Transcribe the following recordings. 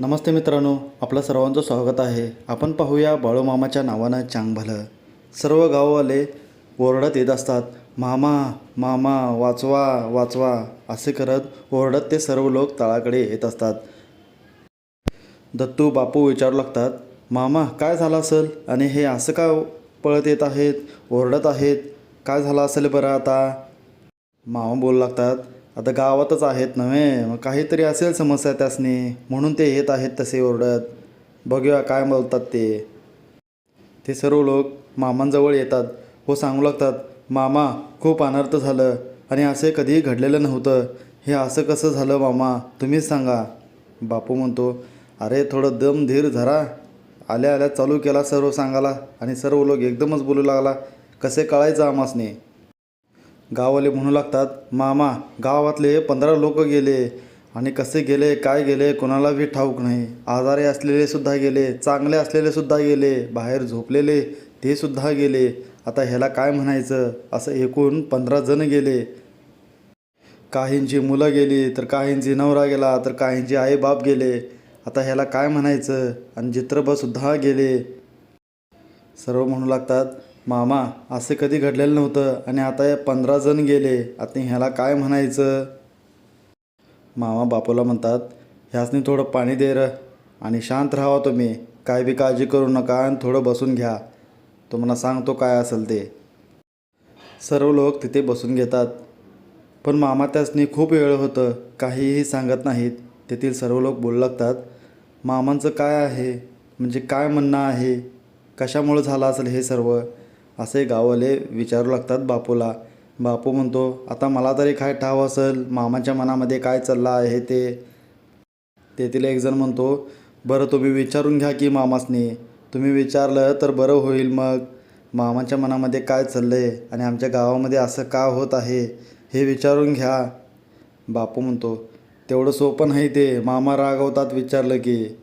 नमस्ते मित्रांनो आपलं सर्वांचं स्वागत आहे. आपण पाहूया बाळूमामाच्या नावानं चांग भलं. सर्व गाववाले ओरडत येत असतात मामा मामा वाचवा वाचवा असे करत ओरडत ते सर्व लोक तळाकडे येत असतात. दत्तू बापू विचारू लागतात मामा काय झालं असेल? आणि हे असं का पळत येत आहेत ओरडत आहेत? काय झालं असेल बरं आता? मामा बोलू लागतात आता गावातच आहेत नव्हे. मग काहीतरी असेल समस्या त्यासनी. म्हणून ते येत आहेत तसे ओरडत. बघूया काय बोलतात ते. ते सर्व लोक मामांजवळ येतात व सांगू लागतात मामा खूप अनर्थ झालं आणि असे कधीही घडलेलं नव्हतं. हे असं कसं झालं मामा? तुम्हीच सांगा. बापू म्हणतो अरे थोडं दम धीर धरा. आल्या आल्या चालू केला सर्व सांगायला आणि सर्व लोक एकदमच बोलू लागला कसे कळायचं आमासने गाववाले म्हणू लागतात मामा गावातले पंधरा लोक गेले. आणि कसे गेले काय गेले कोणाला बी ठाऊक नाही. आजारे असलेले सुद्धा गेले चांगले असलेले सुद्धा गेले बाहेर झोपलेले ते सुद्धा गेले. आता ह्याला काय म्हणायचं? असं एकूण पंधरा जण गेले. काहींची मुलं गेली तर काहींची नवरा गेला तर काहींचे आईबाप गेले. आता ह्याला काय म्हणायचं? आणि चित्रपटसुद्धा गेले. सर्व म्हणू लागतात मामा असे कधी घडलेलं नव्हतं आणि आता या पंधरा जण गेले आता ह्याला काय म्हणायचं? मामा बापूला म्हणतात ह्यासनी थोडं पाणी दे र आणि शांत राहावा तुम्ही. काय बी काळजी करू नका आणि थोडं बसून घ्या. तुम्हाला सांगतो काय असेल ते. सर्व लोक तिथे बसून घेतात. पण मामा त्यासनी खूप वेळ होतं काहीही सांगत नाहीत. तेथील सर्व लोक बोलू लागतात मामांचं काय आहे? म्हणजे काय म्हणणं आहे? कशामुळं झालं असेल हे सर्व? असे गाववाले विचारू लागतात बापूला. बापू म्हणतो आता मला तरी काय ठाव असेल? मामाच्या मनामध्ये काय चाललं आहे ते? तेथील एकजण म्हणतो बरं तुम्ही विचारून घ्या की मामासनी. तुम्ही विचारलं तर बरं होईल मग. मामाच्या मनामध्ये काय चाललं आहे आणि आमच्या गावामध्ये असं का होत आहे हे विचारून घ्या. बापू म्हणतो तेवढं सोपं नाही ते. मामा रागवतात विचारलं की.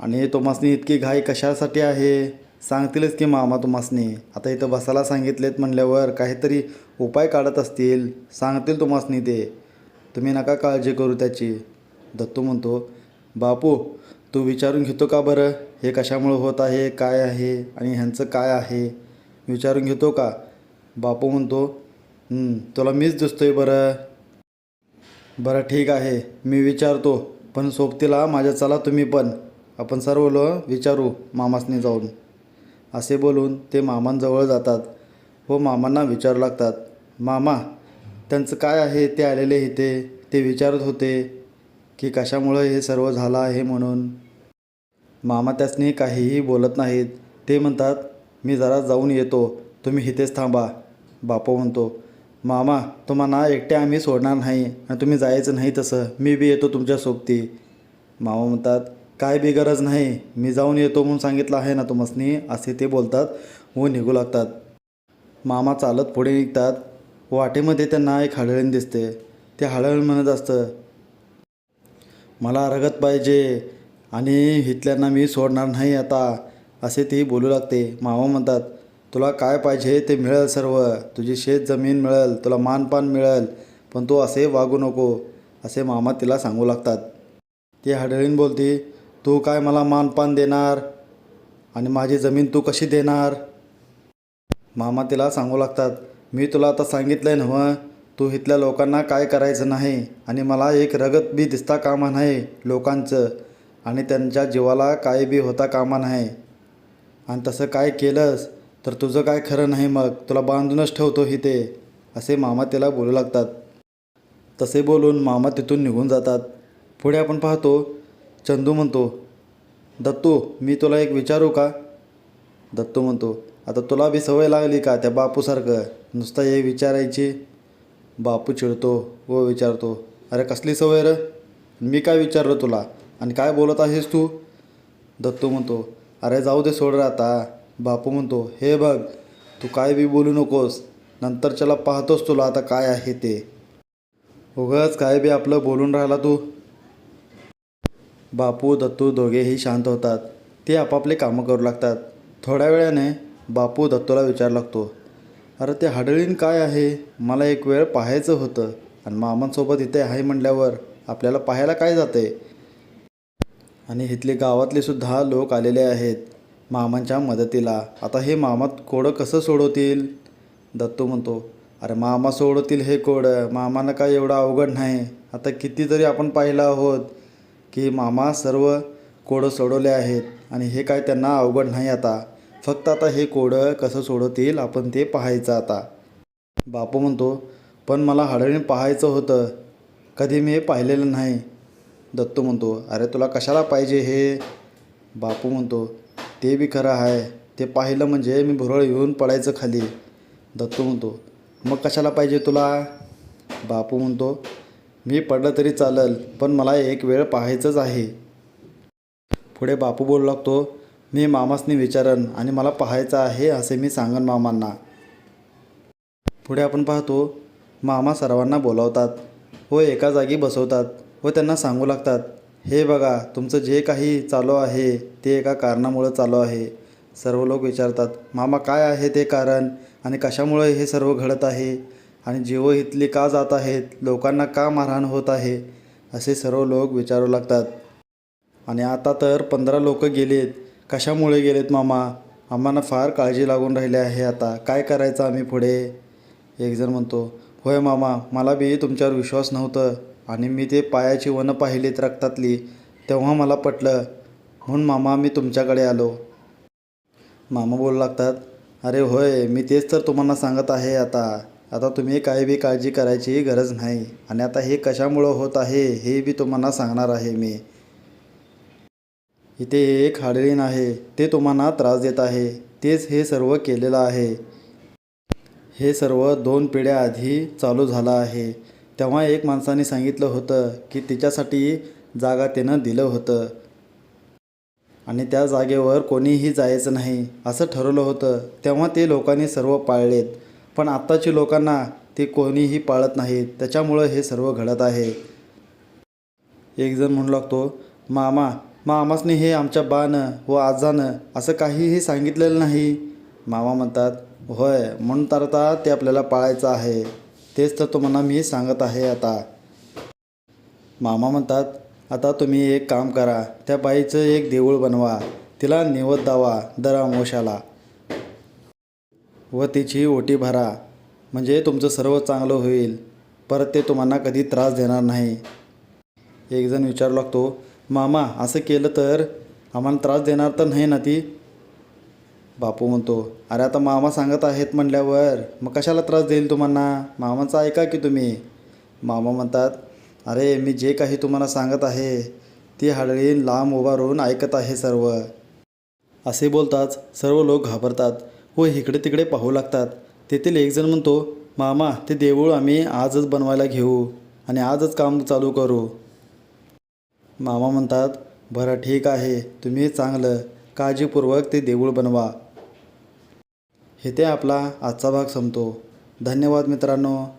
आणि तुम्हासनी इतकी घाई कशासाठी आहे? सांगतीलच की मामा तुम्हासनी आता इथं बसायला सांगितलेत म्हणल्यावर काहीतरी उपाय काढत असतील. सांगतील तुम्हासनी ते. तुम्ही नका काळजी करू त्याची. दत्तू म्हणतो बापू तू विचारून घेतो का बरं? हे कशामुळं होत आहे? काय आहे? आणि ह्यांचं काय आहे? विचारून घेतो का? बापू म्हणतो तुला मीच दिसतोय बरं. बरं ठीक आहे. मी विचारतो. पण सोबतीला माझ्या चला तुम्ही पण. आपण सर्व लोक विचारू मामासनी जाऊन. असे बोलून ते मामांजवळ जातात व मामांना विचारू लागतात मामा त्यांचं काय आहे? ते आलेले इथे ते विचारत होते की कशामुळं हे सर्व झालं आहे म्हणून. मामा त्यासनी काहीही बोलत नाहीत. ते म्हणतात मी जरा जाऊन येतो. तुम्ही इथेच थांबा बापू म्हणतो. मामा तुम्हाला एकटे आम्ही सोडणार नाही आणि तुम्ही जायचं नाही तसं. मी बी येतो तुमच्या सोबती मामा म्हणतात काय बी गरज नाही मी जाऊन येतो म्हणून सांगितलं आहे ना तुमसनी असे ते बोलतात. व निघू लागतात. मामा चालत पुढे निघतात. वाटेमध्ये त्यांना एक हळण दिसते. ते हळहळ म्हणत असतं मला रगत पाहिजे आणि हितल्यांना मी सोडणार नाही आता असे ती बोलू लागते. मामा म्हणतात तुला काय पाहिजे ते मिळेल सर्व. तुझी शेत जमीन मिळेल तुला मानपान मिळेल पण तू असे वागू नको असे मामा तिला सांगू लागतात. ती हडळीन बोलते तू काय मला मानपान देणार? आणि माझी जमीन तू कशी देणार? मामा तिला सांगू लागतात मी तुला आता सांगितलं आहे नव्हं तू इथल्या लोकांना काय करायचं नाही आणि मला एक रगत बी दिसता कामा नाही लोकांचं आणि त्यांच्या जीवाला काय बी होता कामा नाही. आणि तसं काय केलंस तर तुझं काय खरं नाही मग तुला बांधूनच ठेवतो इथे असे मामा तिला बोलू लागतात. तसे बोलून मामा तिथून निघून जातात. पुढे आपण पाहतो चंदू म्हणतो दत्तू मी तुला एक विचारू का? दत्तू म्हणतो आता तुला बी सवय लागली का त्या बापूसारखं? नुसतं हे विचारायची. बापू चिडतो व विचारतो अरे कसली सवय र? मी काय विचारलं तुला? आणि काय बोलत आहेस तू? दत्तू म्हणतो अरे जाऊ दे सोड आता. बापू म्हणतो हे बघ तू काय बी बोलू नकोस. नंतरच्याला पाहतोस तुला आता काय आहे ते. उगाच काय बी आपलं बोलून राहिला तू? बापू दत्तू दोघेही शांत होतात. ते आपापले कामं करू लागतात. थोड्या वेळाने बापू दत्तूला विचार लागतो. अरे ते हाडळीन काय आहे? मला एक वेळ पाहायचं होतं आणि मामांसोबत इथे आहे म्हटल्यावर आपल्याला पाहायला काय जाते? आणि इथले गावातले सुद्धा लोक आलेले आहेत मामांच्या मदतीला. आता हे मामा कोडं कसं सोडवतील? दत्तू म्हणतो. अरे मामा सोडवतील हे कोडं. मामानं काय एवढं अवघड नाही. आता कितीतरी आपण पाहिलं आहोत. की मामा सर्व कोडं सोडवले आहेत आणि हे काय त्यांना अवघड नाही आता. फक्त आता हे कोडं कसं सोडवतील आपण ते पाहायचं आता. बापू म्हणतो पण मला हडळीने पाहायचं होतं. कधी मी हे पाहिलेलं नाही. दत्तू म्हणतो अरे तुला कशाला पाहिजे हे? बापू म्हणतो ते बी खरं आहे. ते पाहिलं म्हणजे मी भुरळ येऊन पडायचं खाली. दत्तू म्हणतो मग कशाला पाहिजे तुला? बापू म्हणतो मी पडलं तरी चालेल पण मला एक वेळ पाहायचंच आहे. पुढे बापू बोलू लागतो मी मामासनी विचारन आणि मला पाहायचं आहे असे मी सांगन मामांना. पुढे आपण पाहतो मामा सर्वांना बोलावतात. व एका जागी बसवतात व त्यांना सांगू लागतात हे बघा तुमचं जे काही चालू आहे ते एका कारणामुळं चालू आहे. सर्व लोक विचारतात मामा काय आहे ते कारण आणि कशामुळे हे सर्व घडत आहे? आणि जीव इथली का जात आहेत लोकांना का मारहाण होत आहे असे सर्व लोक विचारू लागतात. आणि आता तर पंधरा लोक गेलेत. कशामुळे गेलेत मामा? आम्हाला फार काळजी लागून राहिली आहे आता. काय करायचं आम्ही पुढे? एकजण म्हणतो होय मामा मला बी तुमच्यावर विश्वास नव्हतं आणि मी ते पायाची वनं पाहिलीत रक्तातली तेव्हा मला पटलं. म्हणून मामा मी तुमच्याकडे आलो. मामा बोलू लागतात अरे होय मी तेच तर तुम्हाला सांगत आहे आता. आता तुम्ही काही बी काळजी करायची गरज नाही. आणि आता हे कशामुळं होत आहे हे बी तुम्हाला सांगणार आहे मी. इथे एक हाडळीण आहे ते तुम्हाला त्रास देत आहे. तेच हे सर्व केलेलं आहे. हे सर्व दोन पिढ्या आधी चालू झालं आहे. तेव्हा एक माणसाने सांगितलं होतं की तिच्यासाठी जागा त्यानं दिलं होतं. आणि त्या जागेवर कोणीही जायचं नाही असं ठरवलं होतं. तेव्हा ते लोकांनी सर्व पाळलेत. पण आत्ताची लोकांना ते कोणीही पाळत नाहीत. त्याच्यामुळं हे सर्व घडत आहे. एकजण म्हणू लागतो मामा मामासने हे आमच्या बानं व आजानं असं काहीही सांगितलेलं नाही. मामा म्हणतात होय म्हणून तर आता ते आपल्याला पाळायचं आहे. तेच तर तुम्हाला मी सांगत आहे आता. मामा म्हणतात आता तुम्ही एक काम करा त्या बाईचं एक देऊळ बनवा. तिला नेवत दावा दर अमोशाला व तिची ओटी भरा. म्हणजे तुमचं सर्व चांगलं होईल. परत ते तुम्हाला कधी त्रास देणार नाही. एकजण विचारू लागतो मामा असं केलं तर आम्हाला त्रास देणार तर नाही ना ती? बापू म्हणतो अरे आता मामा सांगत आहेत म्हणल्यावर मग कशाला त्रास देईल तुम्हाला मामाचं ऐका की तुम्ही. मामा म्हणतात अरे मी जे काही तुम्हाला सांगत आहे ती हाडळी लांब उभारून ऐकत आहे सर्व. असे बोलताच सर्व लोक घाबरतात. व इकडे तिकडे पाहू लागतात. तेथील एकजण म्हणतो मामा ते देऊळ आम्ही आजच बनवायला घेऊ आणि आजच काम चालू करू. मामा म्हणतात बरं ठीक आहे. तुम्ही चांगलं काळजीपूर्वक ते देऊळ बनवा. इथे आपला आजचा भाग संपतो. धन्यवाद मित्रांनो.